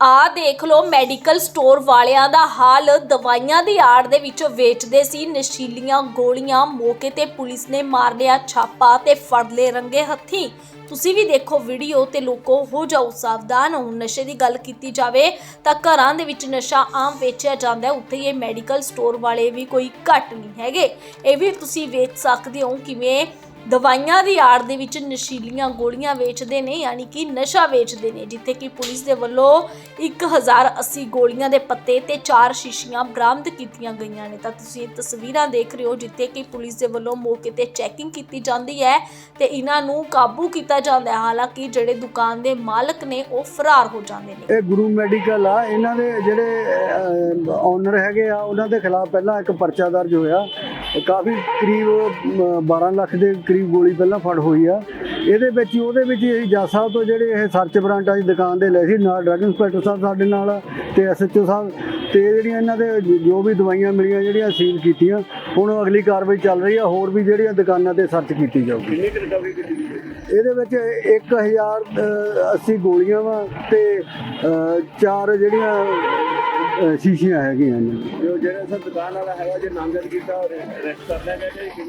ਆ ਦੇਖ ਲਓ ਮੈਡੀਕਲ ਸਟੋਰ ਵਾਲਿਆਂ ਦਾ ਹਾਲ। ਦਵਾਈਆਂ ਦੀ ਆੜ ਦੇ ਵਿੱਚ ਵੇਚਦੇ ਸੀ, ਨਸ਼ੀਲੀਆਂ ਗੋਲੀਆਂ ਮੌਕੇ ਤੇ ਪੁਲਿਸ ਨੇ ਮਾਰ ਲਿਆ ਛਾਪਾ ਤੇ ਫੜ ਲਏ ਰੰਗੇ ਹੱਥੀ। ਤੁਸੀਂ ਵੀ ਦੇਖੋ ਵੀਡੀਓ ਤੇ ਲੋਕੋ, ਹੋ ਜਾਓ ਸਾਵਧਾਨ। ਹੁਣ ਨਸ਼ੇ ਦੀ ਗੱਲ ਕੀਤੀ ਜਾਵੇ ਤਾਂ ਘਰਾਂ ਦੇ ਵਿੱਚ ਨਸ਼ਾ ਆਮ ਵੇਚਿਆ ਜਾਂਦਾ ਹੈ। ਉੱਥੇ ਇਹ ਮੈਡੀਕਲ ਸਟੋਰ ਵਾਲੇ ਵੀ ਕੋਈ ਘੱਟ ਨਹੀਂ ਹੈਗੇ। ਇਹ ਵੀ ਤੁਸੀਂ ਵੇਚ ਸਕਦੇ ਹੋ ਕਿਵੇਂ ਦਵਾਈਆਂ ਦੀ ਆੜ ਦੇ ਵਿੱਚ ਨਸ਼ੀਲੀਆਂ ਗੋਲੀਆਂ ਵੇਚਦੇ ਨੇ, ਯਾਨੀ ਕਿ ਨਸ਼ਾ ਵੇਚਦੇ ਨੇ, ਜਿੱਥੇ ਕਿ ਪੁਲਿਸ ਦੇ ਵੱਲੋਂ 1080 ਗੋਲੀਆਂ ਦੇ ਪੱਤੇ ਤੇ 4 ਸ਼ੀਸ਼ੀਆਂ ਬਰਾਮਦ ਕੀਤੀਆਂ ਗਈਆਂ ਨੇ। ਤਾਂ ਤੁਸੀਂ ਇਹ ਤਸਵੀਰਾਂ ਦੇਖ ਰਹੇ ਹੋ, ਜਿੱਥੇ ਕਿ ਪੁਲਿਸ ਦੇ ਵੱਲੋਂ ਮੌਕੇ ਤੇ ਚੈਕਿੰਗ ਕੀਤੀ ਜਾਂਦੀ ਹੈ ਤੇ ਇਹਨਾਂ ਨੂੰ ਕਾਬੂ ਕੀਤਾ ਜਾਂਦਾ ਹੈ। ਹਾਲਾਂਕਿ ਜਿਹੜੇ ਦੁਕਾਨ ਦੇ ਮਾਲਕ ਨੇ, ਉਹ ਫਰਾਰ ਹੋ ਜਾਂਦੇ ਨੇ। ਇਹ ਗੁਰੂ ਮੈਡੀਕਲ ਆ। ਇਹਨਾਂ ਦੇ ਜਿਹੜੇ ਓਨਰ ਹੈਗੇ ਆ, ਉਹਨਾਂ ਦੇ ਖਿਲਾਫ ਪਹਿਲਾਂ ਇੱਕ ਪਰਚਾ ਦਰਜ ਹੋਇਆ। ਕਾਫੀ ਕਰੀਬ ਅਮ, 12 ਲੱਖ ਦੇ ਕਰੀਬ ਗੋਲੀ ਪਹਿਲਾਂ ਫੜ ਹੋਈ ਆ। ਇਹਦੇ ਵਿੱਚ ਹੀ ਉਹਦੇ ਵਿੱਚ ਹੀ ਜੱਜ ਸਾਹਿਬ ਤੋਂ ਜਿਹੜੇ ਇਹ ਸਰਚ ਵਾਰੰਟ ਦੀ ਦੁਕਾਨ ਦੇ ਲਏ ਸੀ ਨਾਲ ਡਰੱਗ ਇੰਸਪੈਕਟਰ ਸਾਹਿਬ ਸਾਡੇ ਨਾਲ ਤੇ ਐਸਐਚਓ ਸਾਹਿਬ ਤੇ ਜਿਹੜੀਆਂ ਇਹਨਾਂ ਦੇ ਜੋ ਵੀ ਦਵਾਈਆਂ ਮਿਲੀਆਂ ਜਿਹੜੀਆਂ ਸੀਲ ਕੀਤੀਆਂ ਹੁਣ ਅਗਲੀ ਕਾਰਵਾਈ ਚੱਲ ਰਹੀ ਆ ਹੋਰ ਵੀ ਜਿਹੜੀਆਂ ਦੁਕਾਨਾਂ ਤੇ ਸਰਚ ਕੀਤੀ ਜਾਊਗੀ। ਇਹਦੇ ਵਿੱਚ 1080 ਗੋਲੀਆਂ ਵਾ ਤੇ ਚਾਰ ਜਿਹੜੀਆਂ ਅ, ਸ਼ੀਸ਼ੀਆਂ ਹੈਗੀਆਂ ਨੇ। ਜੋ ਜਿਹੜਾ ਸਰ ਦੁਕਾਨ ਵਾਲਾ ਹੈਗਾ ਜੇ ਨਾਮਜ਼ਦ ਕੀਤਾ ਰੈਸਟ ਕਰ ਲਿਆ ਗਿਆ ਤੇ